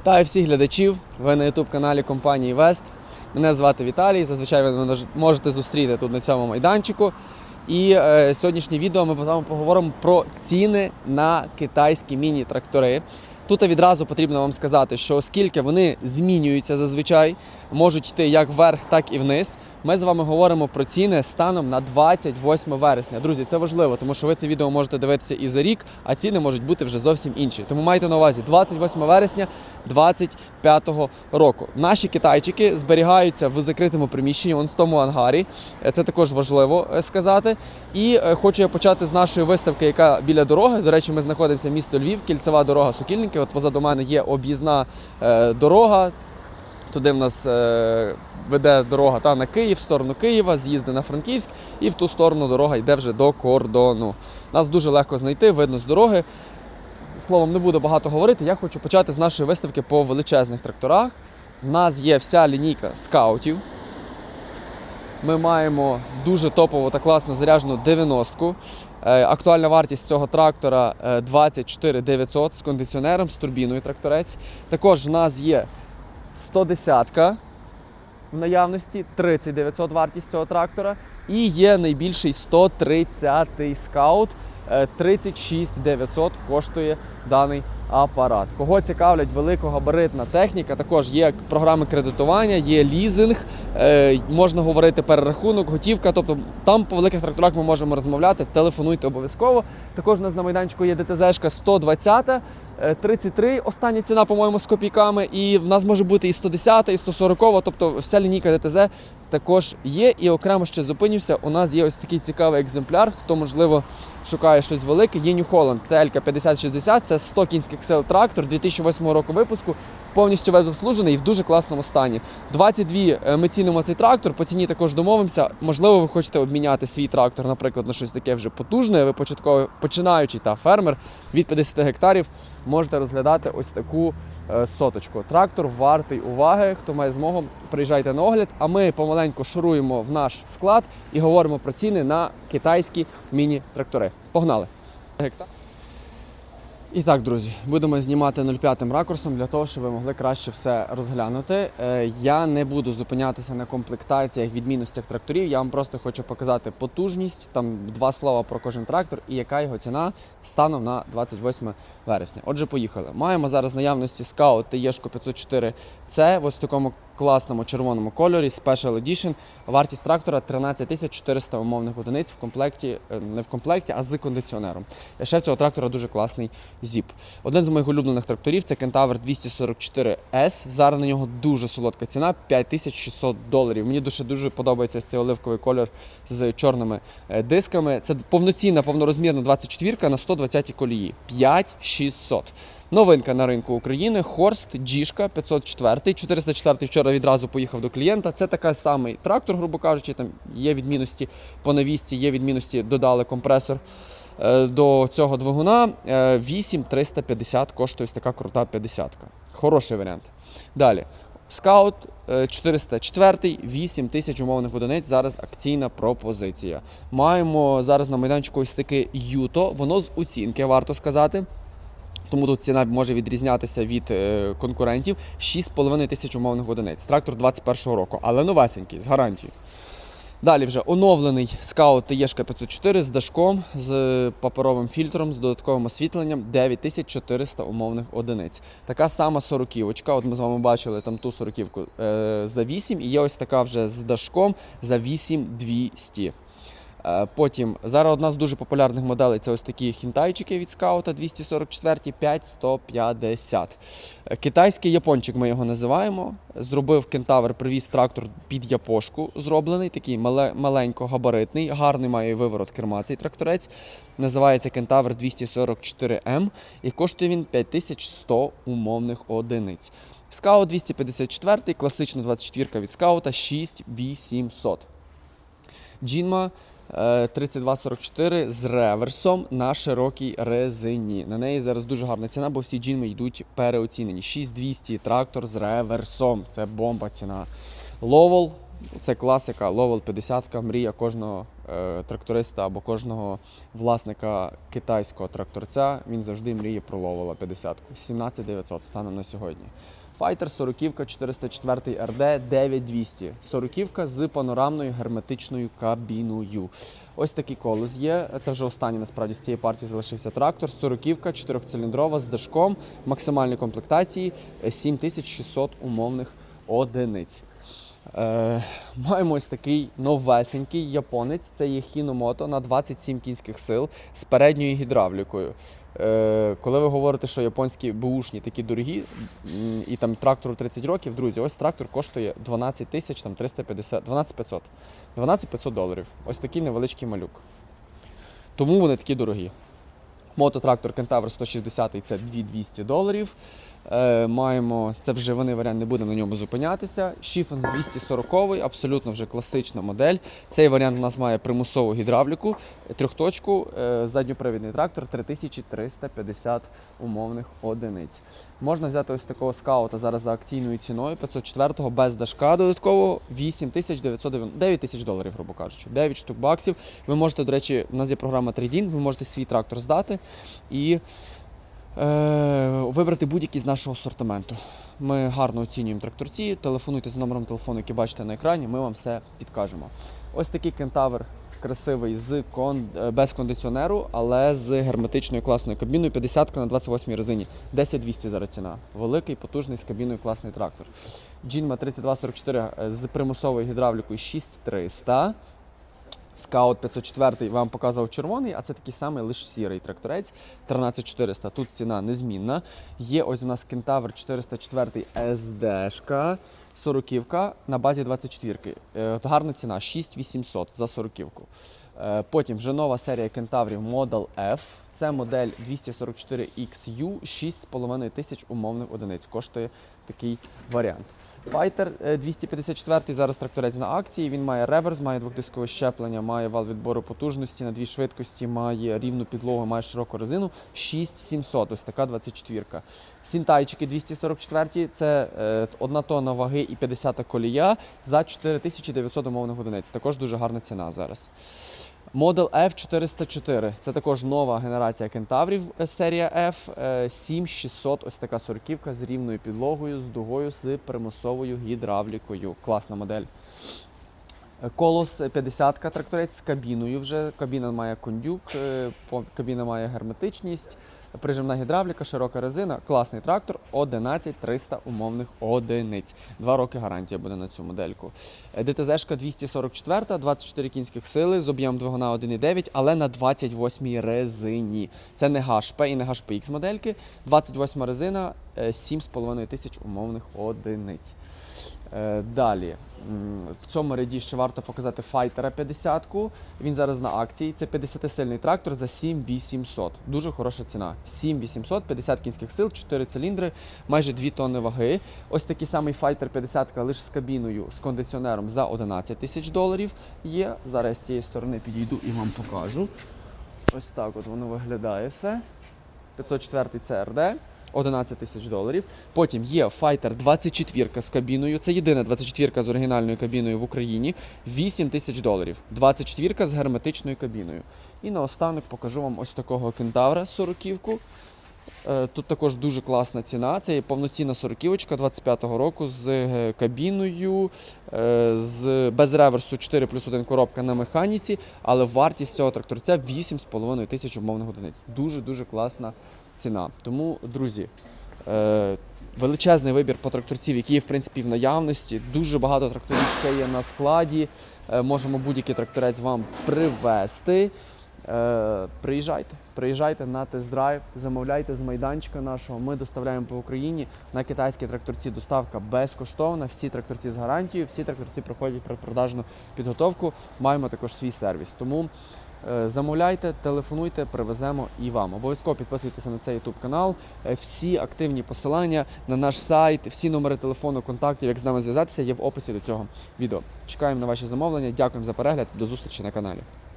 Вітаю всіх глядачів. Ви на youtube каналі компанії Вест. Мене звати Віталій. Зазвичай ви мене можете зустріти тут на цьому майданчику. І е, сьогоднішнє відео ми поговоримо про ціни на китайські міні-трактори. Тут відразу потрібно вам сказати, що оскільки вони змінюються зазвичай, можуть йти як вверх, так і вниз. Ми з вами говоримо про ціни станом на 28 вересня. Друзі, це важливо, тому що ви це відео можете дивитися і за рік, а ціни можуть бути вже зовсім інші. Тому майте на увазі 28 вересня 2025 року. Наші китайчики зберігаються в закритому приміщенні, он в тому ангарі. Е, Це також важливо е, сказати. І е, хочу я почати з нашої виставки, яка біля дороги. До речі, ми знаходимося в місто Львів, кільцева дорога Сокільники. От позаду мене є об'їзна дорога. Туди в нас е, веде дорога та на Київ, в сторону Києва, з'їзди на Франківськ, і в ту сторону дорога йде вже до кордону. Нас дуже легко знайти, видно з дороги. Словом, не буду багато говорити. Я хочу почати з нашої виставки по величезних тракторах. В нас є вся лінійка скаутів. Ми маємо дуже топову та класно заряджену 90-ку. Е, Актуальна вартість цього трактора е, 24 900 з кондиціонером, з турбіною тракторець. Також в нас є 110-ка в наявності, 30 900 вартість цього трактора. І є найбільший 130-й скаут, е, 36 900 коштує даний апарат. Кого цікавлять великогабаритна техніка, також є програми кредитування, є лізинг, е, можна говорити перерахунок, готівка. Тобто там по великих тракторах ми можемо розмовляти. Телефонуйте обов'язково. Також у нас на майданчику є ДТЗ-шка 120, е, 33, остання ціна, по-моєму, з копійками. І в нас може бути і 110, і 140, тобто вся лінійка ДТЗ також є. І окремо ще зупинився. У нас є ось такий цікавий екземпляр. Хто можливо шукає щось велике. Є New Holland TLK 5060, це 100 кінських сил трактор 2008 року випуску, повністю обслужений і в дуже класному стані. 22 е, ми цінимо цей трактор, по ціні також домовимося. Можливо, ви хочете обміняти свій трактор, наприклад, на щось таке вже потужне. Ви початково починаючий та фермер від 50 гектарів. Можете розглядати ось таку е, соточку. Трактор вартий уваги. Хто має змогу, приїжджайте на огляд. А ми помаленьку шуруємо в наш склад і говоримо про ціни на китайські міні-трактори. Погнали! Гектар. І так, друзі, будемо знімати 0,5 ракурсом для того, щоб ви могли краще все розглянути. Е, Я не буду зупинятися на комплектаціях, відмінностях тракторів. Я вам просто хочу показати потужність, там два слова про кожен трактор і яка його ціна станом на 28 вересня. Отже, поїхали. Маємо зараз наявності Scout TE 504 c в ось такому класному червоному кольорі, Special Edition. Вартість трактора 13 400 умовних одиниць в комплекті, е, не в комплекті, а з кондиціонером. Ще в цього трактора дуже класний зіп. Один з моїх улюблених тракторів це Kentaur 244S. Зараз на нього дуже солодка ціна 5600 доларів. Мені дуже дуже подобається цей оливковий колір з чорними е, дисками. Це повноцінна, повнорозмірна 24 на 120 колії. 5600. Новинка на ринку України Хорст Джішка 504. 404 вчора відразу поїхав до клієнта. Це такий самий трактор, грубо кажучи. Там є відмінності по навісті, є відмінності, додали компресор е, до цього двигуна. Е, 8350 коштує ось така крута 50. Хороший варіант. Далі. Скаут е, 404, 8 тисяч умовних одиниць. Зараз акційна пропозиція. Маємо зараз на майданчику ось таке Юто. Воно з оцінки, варто сказати. Тому тут ціна може відрізнятися від е, конкурентів 6,5 тисяч умовних одиниць. Трактор 21-го року, але новесенький, з гарантією. Далі вже оновлений скаут Єшка 504 з дашком, з паперовим фільтром, з додатковим освітленням 9400 умовних одиниць. Така сама сороківочка. От ми з вами бачили там ту сороківку е, за 8, і є ось така вже з дашком за 8200. Е, Потім зараз одна з дуже популярних моделей це ось такі хінтайчики від скаута 244 5150. Е, Китайський япончик ми його називаємо. Зробив кентавр, привіз трактор під япошку зроблений, такий маленько-габаритний, гарний має виворот керма цей тракторець. Називається кентавр 244М і коштує він 5100 умовних одиниць. Скаут 254, класична 24 від скаута 6800. Джінма 3244 з реверсом на широкій резині. На неї зараз дуже гарна ціна, бо всі джінми йдуть переоцінені. 6200 трактор з реверсом. Це бомба ціна. Ловол Це класика Ловел 50 мрія кожного е, тракториста або кожного власника китайського тракторця. Він завжди мріє про Ловела 50. 17900 стане на сьогодні. Файтер 40 404 РД 9200. 40 з панорамною герметичною кабіною. Ось такий колес є. Це вже останній насправді з цієї партії залишився трактор. 40 чотирьохциліндрова з дашком, максимальної комплектації е, 7600 умовних одиниць. Е, маємо ось такий новесенький японець. Це є Хіномото на 27 кінських сил з передньою гідравлікою. Е, коли ви говорите, що японські бушні такі дорогі, і там трактору 30 років, друзі, ось трактор коштує 12 тисяч 350, 12 500. 12 500 доларів. Ось такий невеличкий малюк. Тому вони такі дорогі. Мототрактор Кентавр 160 це 2200 доларів. Е, маємо, це вже вони варіант, не будемо на ньому зупинятися. Шіфен 240 абсолютно вже класична модель. Цей варіант у нас має примусову гідравліку, трьохточку, е, задньопривідний трактор 3350 умовних одиниць. Можна взяти ось такого скаута зараз за акційною ціною 504 без дашка додатково 8990 9 тисяч доларів, грубо кажучи. 9 штук баксів. Ви можете, до речі, у нас є програма Trade-in, ви можете свій трактор здати і вибрати будь-який з нашого асортименту. Ми гарно оцінюємо тракторці. Телефонуйте з номером телефону, який бачите на екрані, ми вам все підкажемо. Ось такий кентавр красивий з кон... е, без кондиціонеру, але з герметичною класною кабіною 50 на 28 резині. 10200 зараз ціна. Великий, потужний з кабіною класний трактор. Джинма 3244 е, з примусовою гідравлікою 6300. Скаут 504 вам показував червоний, а це такий самий лише сірий тракторець 13400. Тут ціна незмінна. Є ось у нас кентавр 404 SD-шка. 40 на базі 24. Е, Гарна ціна 6800 за 40 Е, Потім вже нова серія кентаврів Model F. Це модель 244XU, 6,5 тисяч умовних одиниць. Коштує такий варіант. Е, 254 зараз тракторець на акції. Він має реверс, має двохдискове щеплення, має вал відбору потужності на дві швидкості, має рівну підлогу, має широку резину. 6700, ось така 24-ка. Сінтайчики 244 це е, одна тонна ваги і 50 колія за 4900 умовних одиниць. Також дуже гарна ціна зараз. Model F404 це також нова генерація кентаврів е, серія F. е, 7600, ось така сороківка з рівною підлогою, з дугою, з примусовою гідравлікою. Класна модель. Е, Колос 50 тракторець з кабіною вже. Кабіна має кондюк, е, кабіна має герметичність, прижимна гідравліка, широка резина. Класний трактор, 11300 умовних одиниць. Два роки гарантія буде на цю модельку. Е, ДТЗ-шка 244, 24 кінських сили з об'ємом двигуна 1,9, але на 28 резині. Це не HP і не HPX модельки. 28 резина, е, 7,5 тисяч умовних одиниць. Е, Далі в цьому ряді ще варто показати Файтера 50-ку. Він зараз на акції. Це 50-сильний трактор за 7800. Дуже хороша ціна. 7800, 50 кінських сил, 4 циліндри, майже 2 тонни ваги. Ось такий самий Fighter 50 лише з кабіною, з кондиціонером за 11 тисяч доларів є. Зараз з цієї сторони підійду і вам покажу. Ось так от воно виглядає все. 504 CRD. 11 тисяч доларів. Потім є Fighter 24 з кабіною. Це єдина 24 з оригінальною кабіною в Україні. 8 тисяч доларів. 24 з герметичною кабіною. І наостанок покажу вам ось такого кентавра 40 Е, Тут також дуже класна ціна. Це є повноцінна 40 25-го року з е, кабіною, е, з, без реверсу 4 плюс 1 коробка на механіці, але вартість цього тракторця 8,5 тисяч умовних одиниць. Дуже-дуже класна ціна. Тому, друзі, е, величезний вибір по тракторців, які є в принципі в наявності. Дуже багато тракторів ще є на складі. Е, можемо будь-який тракторець вам привезти. Е, приїжджайте, приїжджайте на тест-драйв, замовляйте з майданчика нашого. Ми доставляємо по Україні на китайські тракторці. Доставка безкоштовна. Всі тракторці з гарантією, всі тракторці проходять предпродажну підготовку. Маємо також свій сервіс. Тому замовляйте, телефонуйте, привеземо і вам. Обов'язково підписуйтеся на цей YouTube канал. Е, всі активні посилання на наш сайт, всі номери телефону, контактів, як з нами зв'язатися, є в описі до цього відео. Чекаємо на ваші замовлення. Дякуємо за перегляд. До зустрічі на каналі.